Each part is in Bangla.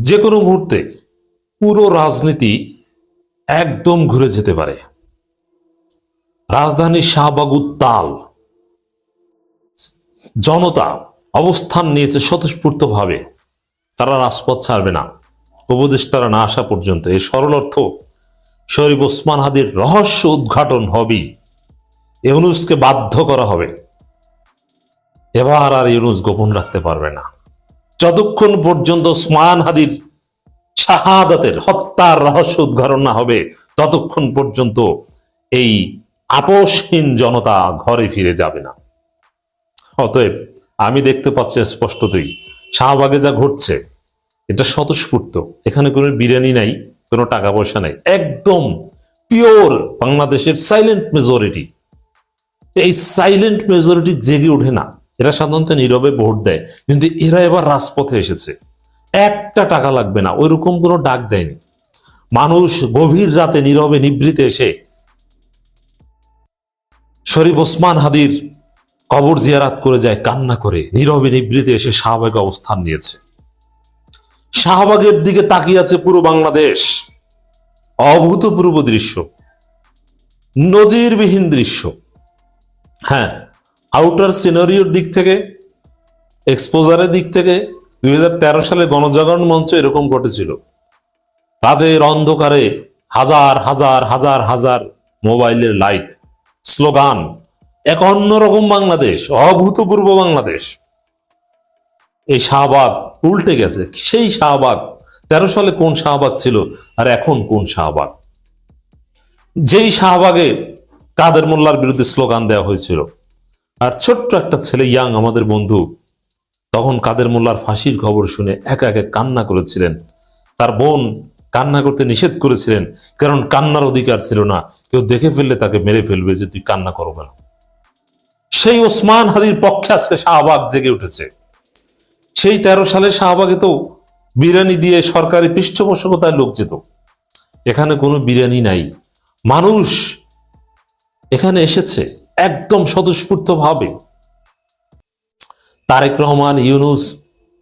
যে কোনো মুহূর্তে পুরো রাজনীতি একদম ঘুরে যেতে পারে। রাজধানী শাহবাগ উত্তাল জনতা অবস্থান নিয়েছে স্বতঃস্ফূর্তভাবে। তারা রাজপথ ছাড়বে না। উপদেষ্টারা না আসা পর্যন্ত। এই সরল অর্থ, শরীফ ওসমান হাদির রহস্য উদ্ঘাটন হবেই। ইউনুসকে বাধ্য করা হবে। এবার আর ইউনুস গোপন রাখতে পারবে না। যতক্ষণ পর্যন্ত ওসমান হাদির শাহাদাতের হত্যার রহস্য উদ্ঘাটন না হবে, ততক্ষণ পর্যন্ত এই আপোষহীন জনতা ঘরে ফিরে যাবে না। অতএব আমি দেখতে পাচ্ছি স্পষ্টতই, শাহবাগে যা ঘটছে, এটা স্বতঃস্ফূর্ত। এখানে কোনো বিরিয়ানি নাই, কোনো টাকা পয়সা নাই, একদম পিওর বাংলাদেশের সাইলেন্ট মেজরিটি এই সাইলেন্ট মেজরিটি জেগে ওঠে না। এরা সাধারণত নীরবে ভোট দেয়। কিন্তু এরা এবার রাজপথে এসেছে। একটা টাকা লাগবে না, ওইরকম কোনো ডাক দেয়নি। মানুষ গভীর রাতে নীরবে নিবৃতে এসে শরীফ ওসমান হাদির কবর জিয়ারাত করে যায়, কান্না করে, নীরবে নিবৃতে এসে শাহবাগে অবস্থান নিয়েছে। শাহবাগের দিকে তাকিয়ে আছে পুরো বাংলাদেশ। অভূতপূর্ব দৃশ্য। নজিরবিহীন দৃশ্য। হ্যাঁ আউটার সিনারিওর দিক থেকে এক্সপোজারের দিক থেকে দুই হাজার তেরো সালে গণজাগরণ মঞ্চ এরকম ঘটেছিল। তাদের অন্ধকারে হাজার হাজার হাজার হাজার মোবাইলের লাইট, স্লোগান এক অন্যরকম বাংলাদেশ, অভূতপূর্ব বাংলাদেশ। এই শাহবাগ উল্টে গেছে। সেই শাহবাগ, তেরো সালে কোন শাহবাগ ছিল আর এখন কোন শাহবাগ? যেই শাহবাগে কাদের মোল্লার বিরুদ্ধে স্লোগান দেওয়া হয়েছিল আর ছোট্ট একটা ছেলে ইয়াং আমাদের বন্ধু। তখন কাদের মোল্লার ফাঁসির খবর শুনে একা একা কান্না করেছিলেন। তার বোন কান্না করতে নিষেধ করেছিলেন, কারণ কান্নার অধিকার ছিল না। কেউ দেখে ফেললে তাকে মেরে ফেলবে যে তুই কান্না করো কেন। সেই ওসমান হাদির পক্ষে আজকে শাহবাগ জেগে উঠেছে। সেই তেরো সালে শাহবাগে তো বিরিয়ানি দিয়ে সরকারি পৃষ্ঠপোষকতায় লোক যেত। এখানে কোনো বিরিয়ানি নাই। মানুষ এখানে এসেছে। একদম স্বতঃস্ফূর্ত ভাবে তারেক রহমান, ইউনুস,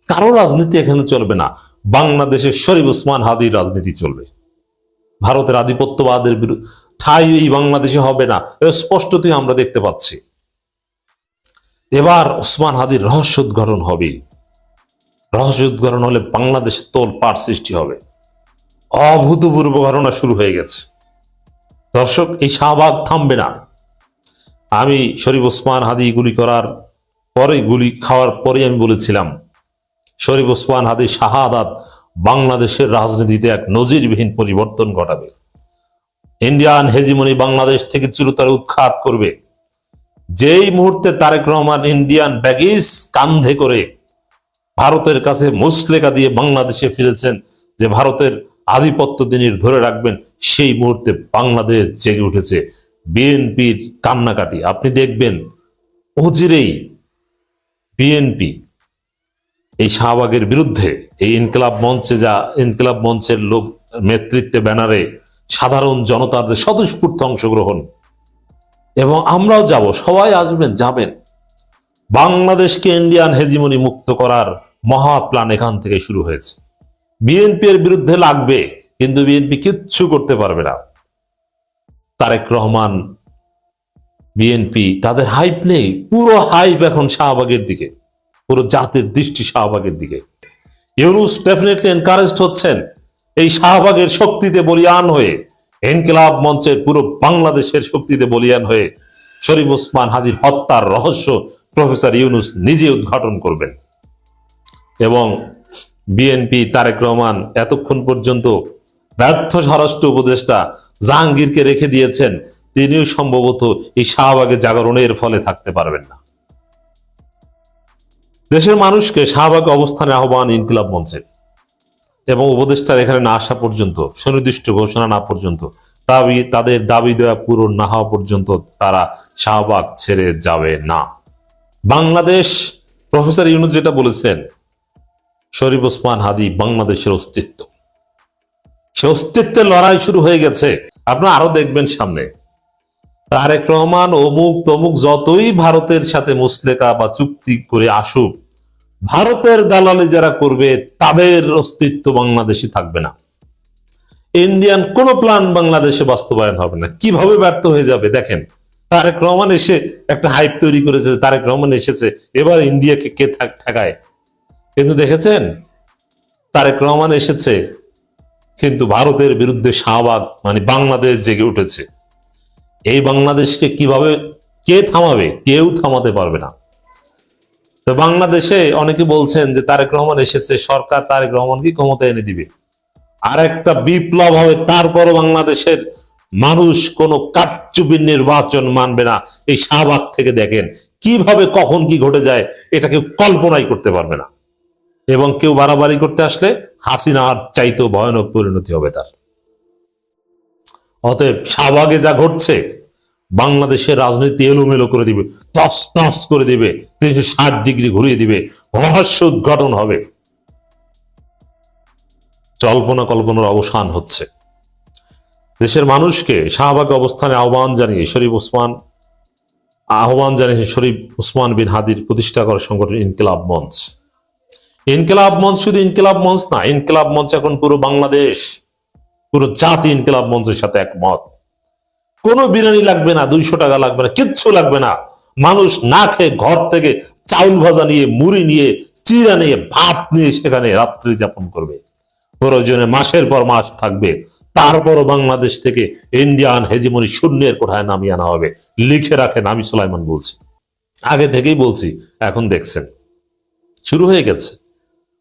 কারও রাজনীতি এখানে চলবে না। বাংলাদেশের শরীফ ওসমান হাদির রাজনীতি চলবে। ভারতের আধিপত্যবাদের ঠাই এই বাংলাদেশে হবে না। স্পষ্টতই আমরা দেখতে পাচ্ছি। এবার ওসমান হাদির রহস্য উদ্ঘাটন হবে। রহস্য উদ্ঘাটন হলে বাংলাদেশে তোল পাট সৃষ্টি হবে। অভূতপূর্ব ঘটনা শুরু হয়ে গেছে। দর্শক, এই শাহবাগ থামবে না। আমি শরীফ ওসমান হাদি গুলি করার পরে গুলি খাওয়ার পরে আমি বলেছিলাম, শরীফ ওসমান হাদি শাহাদাত বাংলাদেশের রাজনীতিতে এক নজিরবিহীন পরিবর্তন ঘটাবে। ইন্ডিয়ান হেজিমনি বাংলাদেশ থেকে চিরতরে উৎখাত করবে। যেই মুহূর্তে তারেক রহমান ইন্ডিয়ান ব্যাগিজ কান্ধে করে ভারতের কাছে মুসলেকা দিয়ে বাংলাদেশে ফিরেছেন, যে ভারতের আধিপত্য তিনি ধরে রাখবেন, সেই মুহূর্তে বাংলাদেশ জেগে উঠেছে। বিএনপির কান্নাকাটি, আপনি দেখবেন অচিরেই বিএনপি এই শাহবাগের বিরুদ্ধে এই ইনকলাব মঞ্চে যা, ইনকলাব মঞ্চের লোক নেতৃত্বে ব্যানারে সাধারণ জনতার যে স্বতঃস্ফূর্ত অংশগ্রহণ। এবং আমরাও যাব, সবাই আসবেন, যাবেন। বাংলাদেশকে ইন্ডিয়ান হেজিমনি মুক্ত করার মহা প্ল্যান এখান থেকে শুরু হয়েছে। বিএনপি এর বিরুদ্ধে লাগবে, কিন্তু বিএনপি কিচ্ছু করতে পারবে না। তারেক রহমান, বিএনপি, তাদের হাইপ নেই। পুরো হাইপ এখন শাহবাগের দিকে। পুরো জাতির দৃষ্টি শাহবাগের দিকে। ইউনুস ডেফিনেটলি এনকারেজড হচ্ছেন। এই শাহবাগের শক্তিতে বলিয়ান হয়ে, এনকেলাব মঞ্চের পুরো বাংলাদেশের শক্তিতে বলিয়ান হয়ে, শরীফ ওসমান হাদির হত্যার রহস্য প্রফেসর ইউনুস নিজে উদ্ঘাটন করবেন। এবং বিএনপি তারেক রহমান এতক্ষণ পর্যন্ত ব্যর্থ স্বরাষ্ট্র উপদেষ্টা জাহাঙ্গীরকে রেখে দিয়েছেন, তিনিও সম্ভবত এই শাহবাগে জাগরণের ফলে থাকতে পারবেন না। দেশের মানুষকে শাহবাগে অবস্থানে আহ্বান ইনকিলাব মঞ্চে। এবং উপদেষ্টার এখানে না আসা পর্যন্ত, সুনির্দিষ্ট ঘোষণা না পর্যন্ত, দাবি তাদের দাবি দেওয়া পূরণ না হওয়া পর্যন্ত তারা শাহবাগ ছেড়ে যাবে না। বাংলাদেশ, প্রফেসর ইউনুস যেটা বলেছেন, শরীফ ওসমান হাদি বাংলাদেশের অস্তিত্ব। সে অস্তিত্বের লড়াই শুরু হয়ে গেছে। আপনারা আরও দেখবেন সামনে। তারেক রহমান অমুক তমুক যতই ভারতের সাথে মুসলেকা বা চুক্তি করে আসুক, ভারতের দালালি যারা করবে, তাদের অস্তিত্ব বাংলাদেশে থাকবে না। ইন্ডিয়ান কোন প্ল্যান বাংলাদেশে বাস্তবায়ন হবে না। কীভাবে ব্যর্থ হয়ে যাবে দেখেন। তারেক রহমান এসে একটা হাইপ তৈরি করেছে, তারেক রহমান এসেছে, এবার ইন্ডিয়াকে কে ঠেকায়। কিন্তু দেখেছেন? তারেক রহমান এসেছে কিন্তু ভারতের বিরুদ্ধে শাহবাগ মানে বাংলাদেশ জেগে উঠেছে। এই বাংলাদেশকে কীভাবে, কে থামাবে, কেউ থামাতে পারবে না। তো বাংলাদেশে অনেকে বলছেন যে তারেক রহমান এসেছে, সরকার তারেক রহমানকে ক্ষমতা এনে দিবে। আর একটা বিপ্লব হবে, তারপরও বাংলাদেশের মানুষ কোনো কারচুপির নির্বাচন মানবে না। এই শাহবাগ থেকে দেখেন, কীভাবে কখন কি ঘটে যায় এটা কেউ কল্পনাই করতে পারবে না। এবং কেউ বাড়াবাড়ি করতে আসলে হাসিনার চাইতেও ভয়ানক পরিণতি হবে তার। অতএব শাহবাগে যা ঘটছে, বাংলাদেশের রাজনীতি এলোমেলো করে দিবে তস তস করে দিবে, তিনশো ষাট ডিগ্রি ঘুরিয়ে দিবে, রহস্য উদ্ঘাটন হবে। জল্পনা কল্পনার অবসান হচ্ছে। দেশের মানুষকে শাহবাগ অবস্থানে আহ্বান জানিয়ে শরীফ ওসমান, আহ্বান জানিয়েছে শরীফ ওসমান বিন হাদির প্রতিষ্ঠা করা সংগঠন ইনকিলাব মঞ্চ। ইনকিলাব মঞ্চ শুধু ইনকিলাব মঞ্চ না, ইনকিলাব মঞ্চ এখন পুরো বাংলাদেশ, পুরো জাতি ইনকিলাব মঞ্চের সাথে একমত। কোনো বিরিয়ানি লাগবে না, দুইশো টাকা লাগবে না, কিচ্ছু লাগবে না। মানুষ না খেয়ে ঘর থেকে চাউল ভাজা নিয়ে, মুড়ি নিয়ে চিরা নিয়ে, ভাত নিয়ে সেখানে রাত্রি যাপন করবে। প্রয়োজনে মাসের পর মাস থাকবে। তারপরও বাংলাদেশ থেকে ইন্ডিয়ান হেজিমনি শূন্যের কোঠায় নামিয়ে আনা হবে। লিখে রাখেন, আমি সুলাইমান বলছি। আগে থেকেই বলছি, এখন দেখছেন। শুরু হয়ে গেছে।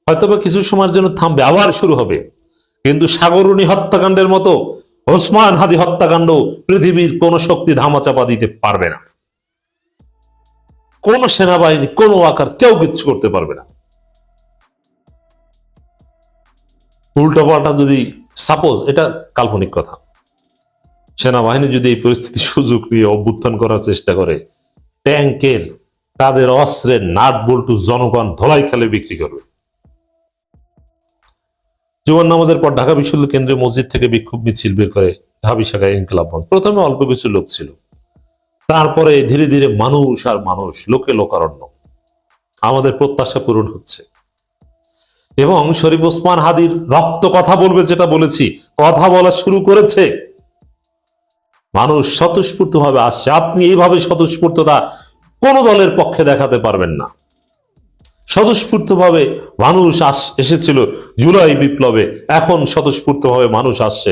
হয়তোবা কিছু সময়ের জন্য থামবে, আবার শুরু হবে। কিন্তু সাগরুণী হত্যাকাণ্ডের মতো ওসমান হাদি হত্যাকাণ্ড পৃথিবীর কোন শক্তি ধামাচাপা দিতে পারবে না। কোন সেনাবাহিনী, কোন আকার কেউ কিচ্ছু করতে পারবে না। উল্টো পাল্টা যদি সাপোজ এটা কাল্পনিক কথা। সেনাবাহিনী যদি এই পরিস্থিতি সুযোগ নিয়ে অভ্যুত্থান করার চেষ্টা করে ট্যাঙ্কের তাদের অস্ত্রের নাট বল্টু জনগণ ধলাই খেলে বিক্রি করবে। জুমার নামাজের পর ঢাকা বিশ্ববিদ্যালয় কেন্দ্রীয় মসজিদ থেকে বিক্ষোভ মিছিল বের করে ঢাবি শাখায় ইনকলাব প্রথমে অল্প কিছু লোক ছিল। তারপরে ধীরে ধীরে মানুষ আর মানুষ, লোকে লোকারণ্য। আমাদের প্রত্যাশা পূরণ হচ্ছে। এবং শরীফ ওসমান হাদির রক্ত কথা বলবে যেটা বলেছি, কথা বলা শুরু করেছে। মানুষ স্বতঃস্ফূর্ত ভাবে আসছে। আপনি এইভাবে স্বতঃস্ফূর্ততা কোন দলের পক্ষে দেখাতে পারবেন না। স্বতঃস্ফূর্ত ভাবে মানুষ আস, এসেছিল জুলাই বিপ্লবে। এখন স্বতঃস্ফূর্ত ভাবে মানুষ আসছে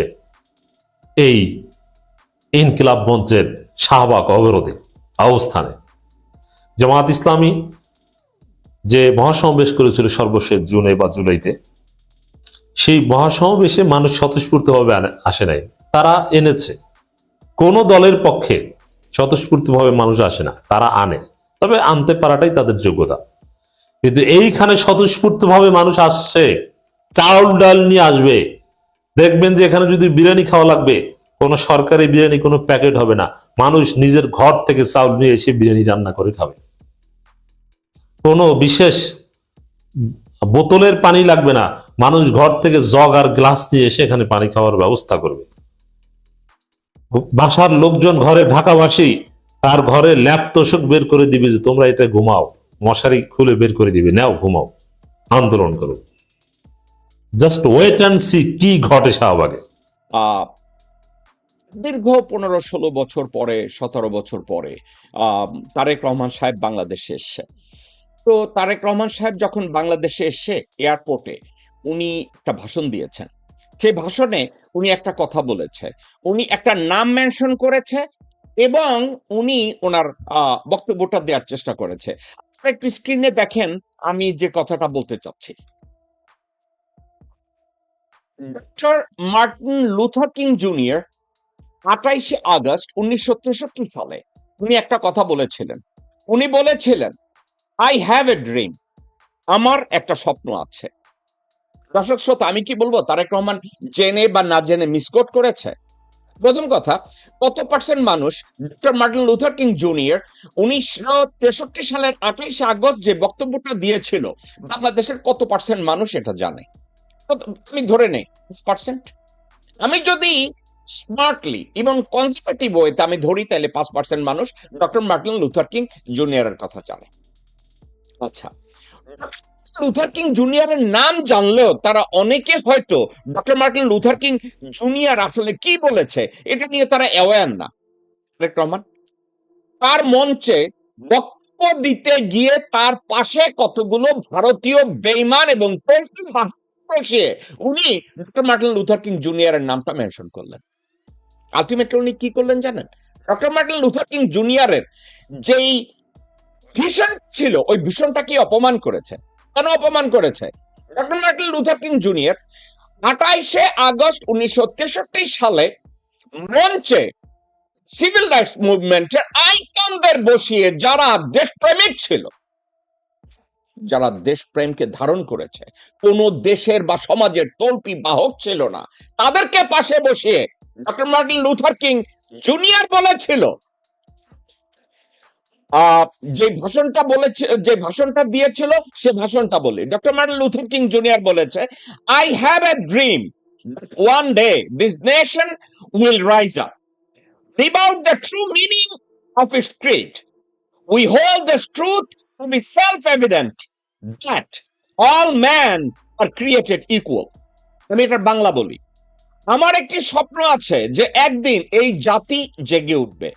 এই ইনকিলাব মঞ্চের শাহবাগ অবরোধে, অবস্থানে। জামাত ইসলামী যে মহাসমাবেশ করেছিল সর্বশেষ জুনে বা জুলাইতে, সেই মহাসমাবেশে মানুষ স্বতঃস্ফূর্তভাবে আসে নাই। তারা এনেছে। কোন দলের পক্ষে স্বতঃস্ফূর্তভাবে মানুষ আসে না, তারা আনে। তবে আনতে পারাটাই তাদের যোগ্যতা। কিন্তু এইখানে স্বতঃস্ফূর্তভাবে মানুষ আসছে, চাউল, ডাল নিয়ে আসবে। দেখবেন যে এখানে যদি বিরিয়ানি খাওয়া লাগবে, কোনো সরকারি বিরিয়ানি, কোনো প্যাকেট হবে না। মানুষ নিজের ঘর থেকে চাউল নিয়ে এসে বিরিয়ানি রান্না করে খাবে। কোনো বিশেষ বোতলের পানি লাগবে না। মানুষ ঘর থেকে জগ আর গ্লাস নিয়ে এসে এখানে পানি খাওয়ার ব্যবস্থা করবে। বাসার লোকজন ঘরে ঢাকাবাসী, তার ঘরে ল্যাপ তোষক বের করে দিবে যে তোমরা এটা ঘুমাও। মশারি খুলে বের করে দিবে। নাও, ঘুমাও। আন্দোলন করো। জাস্ট ওয়েট অ্যান্ড সি কি ঘটে শাহবাগে। দীর্ঘ পনেরো ষোলো বছর পরে, সতেরো বছর পরে তারেক রহমান সাহেব বাংলাদেশে এসছে তো তারেক রহমান সাহেব যখন বাংলাদেশে এসে এয়ারপোর্টে উনি একটা ভাষণ দিয়েছেন। সেই ভাষণে উনি একটা কথা বলেছে। উনি একটা নাম মেনশন করেছে এবং উনি ওনার বক্তব্যটা দেওয়ার চেষ্টা করেছে। একটু স্ক্রিনে দেখেন আমি যে কথাটা বলতে চাচ্ছি। Doctor Martin Luther King junior আঠাইশে August উনিশশো তেষট্টি সালে উনি একটা কথা বলেছিলেন। উনি বলেছিলেন আই হ্যাভ এ ড্রিম আমার একটা স্বপ্ন আছে। দর্শক, শ্রোতা, আমি কি বলব, তারেক রহমান জেনে বা না জেনে মিসকোট করেছে? প্রথম কথা, কত পার্সেন্ট মানুষ doctor Martin Luther King junior উনিশশো তেষট্টি সালের আঠাইশে আগস্ট যে বক্তব্যটা দিয়েছিল, বাংলাদেশের কত পার্সেন্ট মানুষ এটা জানে? আমি ধরে নেই পার্সেন্ট আমি যদি স্মার্টলি এবং কনজারভেটিভ ওয়েতে আমি ধরি, তাহলে পাঁচ পার্সেন্ট মানুষ ডক্টর মার্টিন লুথার কিং জুনিয়রের কথা জানে। আচ্ছা লুথার কিং জুনিয়রের নাম জানলেও তারা অনেকে হয়তো doctor Martin Luther King junior আসলে কি বলেছে, এটা নিয়ে তারা অ্যাওয়ার না। রহমান তার মঞ্চে বক্তব্য দিতে গিয়ে তার পাশে কতগুলো ভারতীয় বেইমান এবং উনি ডক্টর মার্টিন লুথার কিং জুনিয়রের নামটা মেনশন করলেন। আলটিমেটলি উনি কি করলেন জানেন? ডক্টর মার্টিন লুথার কিং জুনিয়রের যেই ভীষণ ছিল, ওই ভীষণটাকে অপমান করেছে কেন অপমান করেছে? Doctor Martin Luther King junior আঠাইশে August উনিশশো তেষট্টি সালে মঞ্চে সিভিল রাইটস মুভমেন্টের আইকনদের বসিয়ে যারা দেশপ্রেমিক ছিল, যারা দেশপ্রেমকে ধারণ করেছে, কোন দেশের বা সমাজের তল্পি বাহক ছিল না, তাদেরকে পাশে বসিয়ে doctor Martin Luther King junior বলেছিল যে ভাষণটা বলেছে, যে ভাষণটা দিয়েছিল, সে ভাষণটা বলি doctor Martin Luther King junior বলেছে I have a dream one day this nation will rise up about the true meaning of its creed. We hold this truth to be self-evident that all men are created equal. আমি এটার বাংলা বলি আমার একটি স্বপ্ন আছে যে একদিন এই জাতি জেগে উঠবে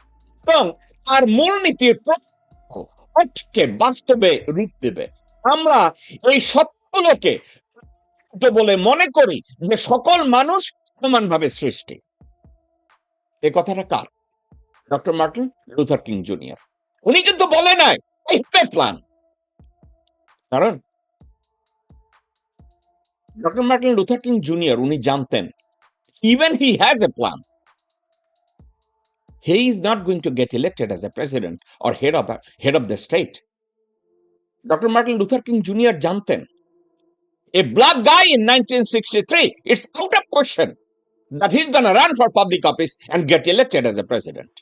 এবং তার মূলনীতির প্রত্যেককে বাস্তবে রূপ দেবে। আমরা এই সত্যগুলোকে বলে মনে করি যে সকল মানুষ সমানভাবে সৃষ্টি। এ কথাটা কার? Doctor Martin Luther King junior. উনি কিন্তু বলে নাই প্ল্যান কারণ doctor Martin Luther King junior, উনি জানতেন even he has a plan he is not going to get elected as a president or head of head of the state doctor Martin Luther King junior জানতেন A black guy in 1963, it's out of question that he's going to run for public office and get elected as a president.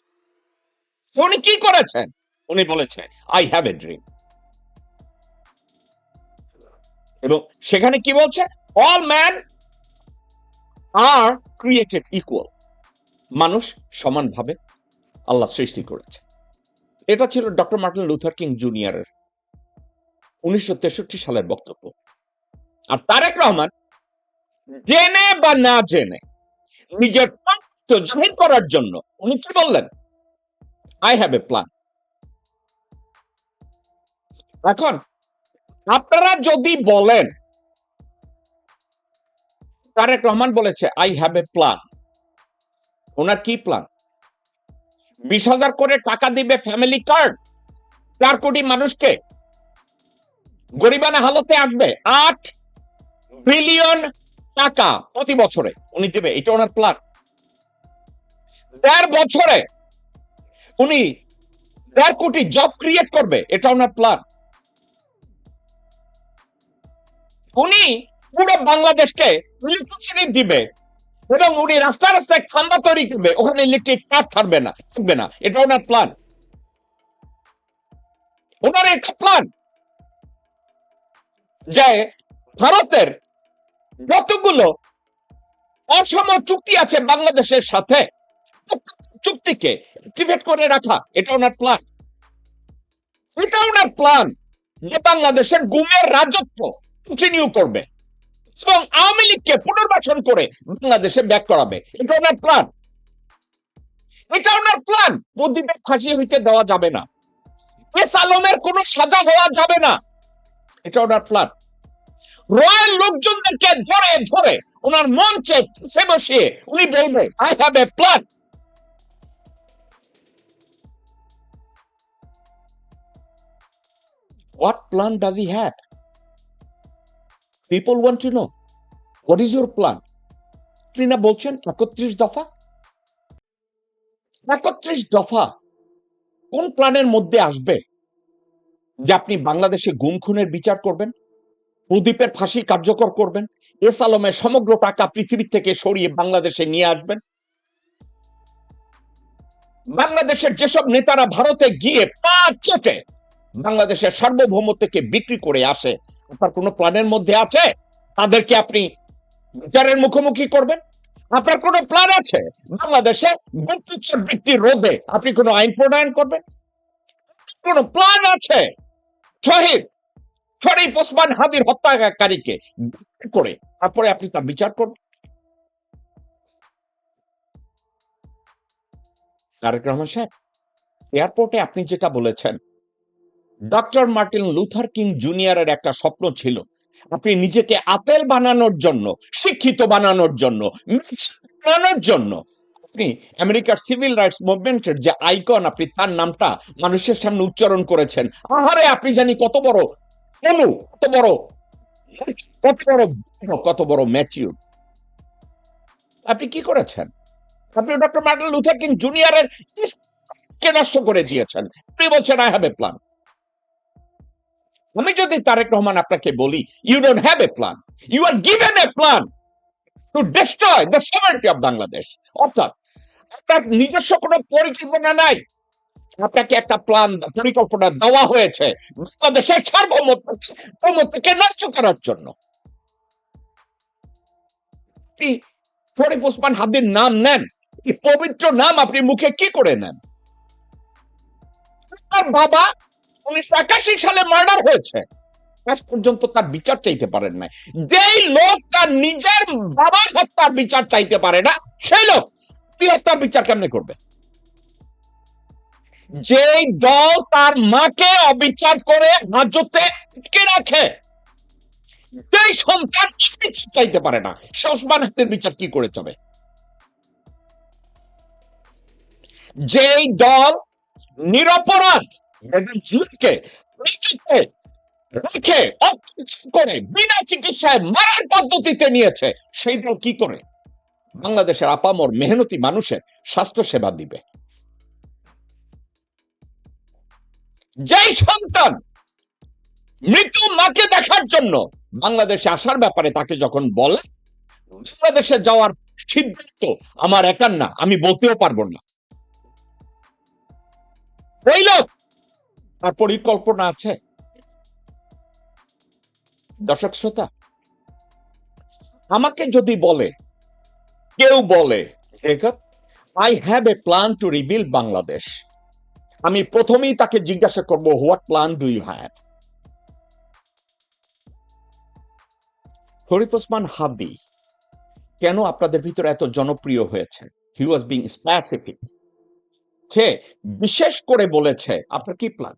So উনি কি করেছেন? উনি বলেছেন আই হ্যাভ এ ড্রিম এবং সেখানে কি বলছে? All man are created equal মানুষ সমানভাবে আল্লাহ সৃষ্টি করেছে। এটা ছিল ডক্টর মার্টিন লুথার কিং জুনিয়রের উনিশশো তেষট্টি সালের বক্তব্য। আর তারেক রহমান জেনে বা না জেনে নিজের তথ্য জাহির করার জন্য উনি কি বললেন? আই হ্যাভ এ প্ল্যান এখন আপনারা যদি বলেন, তারেক রহমান বলেছে আই হ্যাভ এ প্ল্যান ওনার কি প্ল্যান বিশ হাজার করে টাকা দিবে ফ্যামিলি কার্ড চার কোটি মানুষকে। গরিবানা হালতে আসবে আট বিলিয়ন টাকা প্রতি বছরে উনি দেবে, এটা ওনার প্ল্যান দেড় বছরে উনি দেড় কোটি জব ক্রিয়েট করবে, এটা ওনার প্ল্যান উনি পুরো বাংলাদেশকে ইলেকট্রিসিটি দিবে। এবং উনি রাস্তায় রাস্তায় খাম্বা তৈরি করবে। ওখানে ইলেকট্রিক কাট থাকবে না থাকবে না। এটা ওনার প্ল্যান ওনার একটা প্ল্যান যে ভারতের যতগুলো অসম চুক্তি আছে বাংলাদেশের সাথে, চুক্তিকে অ্যাক্টিভেট করে রাখা, এটা ওনার প্ল্যান এটা ওনার প্ল্যান যে বাংলাদেশের গুমের রাজত্ব কন্টিনিউ করবে। এবং আওয়ামী লীগকে পুনর্বাসন করে বাংলাদেশে ব্যাক করাবে। এটা ওনার প্ল্যান এটা ওনার প্ল্যান প্রদীপের ফাঁসি হইতে দেওয়া যাবে না। এস আলমের সাজা হওয়া যাবে না। এটা ওনার প্ল্যান লোকজনদেরকে ধরে ধরে ওনার মঞ্চে সে বসিয়ে উনি বলবে I have a plan What plan does he have? People want to know. What is your plan? আপনি না বলছেন, একত্রিশ দফা একত্রিশ দফা কোন প্ল্যানের মধ্যে আসবে যে আপনি বাংলাদেশে গুম, খুনের বিচার করবেন, প্রদীপের ফাঁসি কার্যকর করবেন, এস আলমের সমগ্র টাকা পৃথিবী থেকে সরিয়ে বাংলাদেশে নিয়ে আসবেন বাংলাদেশের যেসব নেতারা ভারতে গিয়ে পা চেটে বাংলাদেশের সার্বভৌমত্বকে বিক্রি করে আসে আপনার কোনো প্ল্যানের মধ্যে আছে? তাদেরকে আপনি বিচারের মুখোমুখি করবেন? আপনার কোনো প্ল্যান আছে? বাংলাদেশে গুপ্তচর বৃত্তি রোধে আপনি কোনো আইন প্রণয়ন করবেন? কোনো প্ল্যান আছে? শহীদ, শরীফ ওসমান হাদির হত্যাকারীকে করে তারপরে আপনি তার বিচার করবেন। তারেক রহমান সাহেব, এয়ারপোর্টে আপনি যেটা বলেছেন ডক্টর মার্টিন লুথার কিং জুনিয়রের একটা স্বপ্ন ছিল। আপনি নিজেকে আতেল বানানোর জন্য, শিক্ষিত বানানোর জন্য বানানোর জন্য। আপনি আমেরিকার সিভিল রাইটস মুভমেন্টের যে আইকন, আপনি তার নামটা মানুষের সামনে উচ্চারণ করেছেন। আহারে, আপনি জানি কত বড় অনু কত বড় কত বড় কত বড় ম্যাচিউর। আপনি কি করেছেন? আপনি ডক্টর মার্টিন লুথার কিং জুনিয়রের কে নষ্ট করে দিয়েছেন। আপনি বলছেন আই হ্যাভ এ প্ল্যান আমি যদি তারেক রহমান আপনাকে বলি you don't have a plan you are given a plan to destroy the sovereignty of Bangladesh অর্থাৎ, আপনার নিজস্ব কোনো পরিকল্পনা নাই। আপনাকে একটা প্ল্যান পরিকল্পনা দেওয়া হয়েছে বাংলাদেশের সার্বভৌমত্বকে নষ্ট করার জন্য। শরীফ ওসমান হাদির নাম নেন পবিত্র নাম আপনি মুখে কি করে নেন? বাবা উনিশশো একাশি সালে মার্ডার হয়েছে। আজ পর্যন্ত তার বিচার চাইতে পারেন না যেই লোক তার নিজের বাবার হত্যার বিচার চাইতে পারে না, সেই লোক হত্যার বিচার কেমনে করবে? যেই দল তার মাকে অবিচার করে হাজতে আটকে রাখে, যেই সন্তান চাইতে পারে না, সে ওসমান হাতের বিচার কি করে যাবে যেই দল নিরপরাধ কে রেখে রেখে করে বিনা চিকিৎসায় মারার পদ্ধতিতে নিয়েছে সেই দল কি করে? বাংলাদেশের আপামর মেহনতি মানুষের স্বাস্থ্য সেবা দিবে। যেই সন্তান মৃত মাকে দেখার জন্য বাংলাদেশে আসার ব্যাপারে তাকে যখন বলে, বাংলাদেশে যাওয়ার সিদ্ধান্ত আমার একার না, আমি বলতেও পারব না। তার পরিকল্পনা আছে। দর্শক শ্রোতা, আমাকে যদি বলে, কেউ বলে I have a plan to reveal Bangladesh আমি প্রথমেই তাকে জিজ্ঞাসা করব what plan do you have Harif Osman Hadi, কেন আপনাদের ভিতরে এত জনপ্রিয় হয়েছে? হি ওয়াজ বিং স্পেসিফিক সে বিশেষ করে বলেছে, আপনার কি প্ল্যান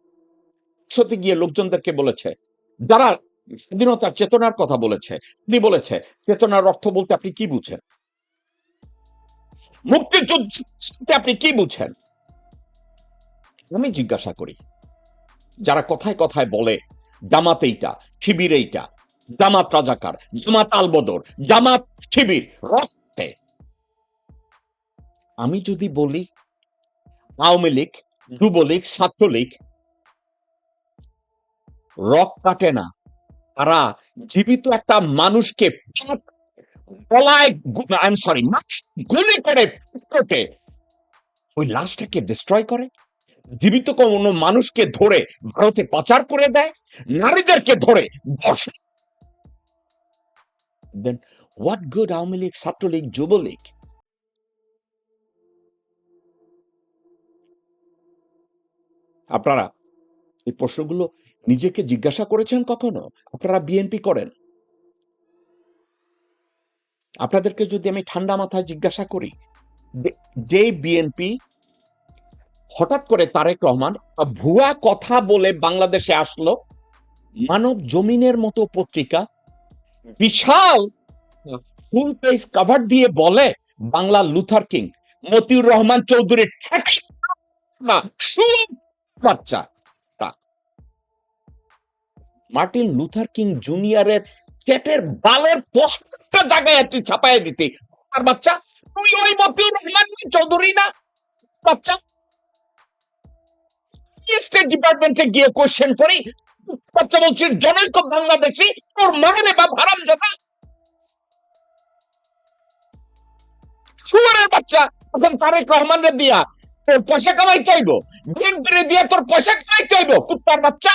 সত্যি গিয়ে লোকজনদেরকে বলেছে, যারা স্বাধীনতার চেতনার কথা বলেছে, তিনি বলেছে, চেতনার অর্থ বলতে আপনি কি বুঝেন? মুক্তিযুদ্ধ আপনি কি বুঝেন? আমি জিজ্ঞাসা করি, যারা কথায় কথায় বলে, জামাত এইটা, শিবির এইটা, জামাত রাজাকার, জামাত আলবদর, জামাত শিবির, রক্তে। আমি যদি বলি, আওয়ামী লীগ, যুবলীগ, ছাত্রলীগ রক কাটে না। তারা জীবিত একটা মানুষকে সরি গুলি করে ওই লাশটাকে ডিস্ট্রয় করে। জীবিত কোনো মানুষকে ধরে ভারতে পাচার করে দেয়, নারীদেরকে ধরে দেন হোয়াট গুড আওয়ামী লীগ ছাত্রলীগ যুবলীগ আপনারা এই প্রশ্নগুলো নিজেকে জিজ্ঞাসা করেছেন কখনো আপনারা বিএনপি করেন আপনাদেরকে যদি আমি ঠান্ডা মাথায় জিজ্ঞাসা করি, যে- বিএনপি হঠাৎ করে তারেক রহমান ভুয়া কথা বলে বাংলাদেশে আসলো, মানব জমিনের মতো পত্রিকা, বিশাল ফুল পেজ কভার দিয়ে বলে বাংলা লুথার কিং, মতিউর রহমান চৌধুরীর বাচ্চা। মার্টিন লুথার কিং জুনিয়রের চেটের বালের পোস্টটা জায়গায় তুই ছাপায় দিতে। আর বাচ্চা, তুই ওই মতিউর রহমান চৌধুরী না? বাচ্চা স্টেট ডিপার্টমেন্টে গিয়ে কোশ্চেন করি। বাচ্চা বলছিস জনৈক বাংলাদেশি, তোর মায়ের বা ভারাম জানা শুয়ারের বাচ্চা তখন তারেক রহমানের দিয়া, তোর পয়সা কামাই চাইব? বিএনপির দিয়া তোর পয়সা কামাই চাইব? কুত্তার বাচ্চা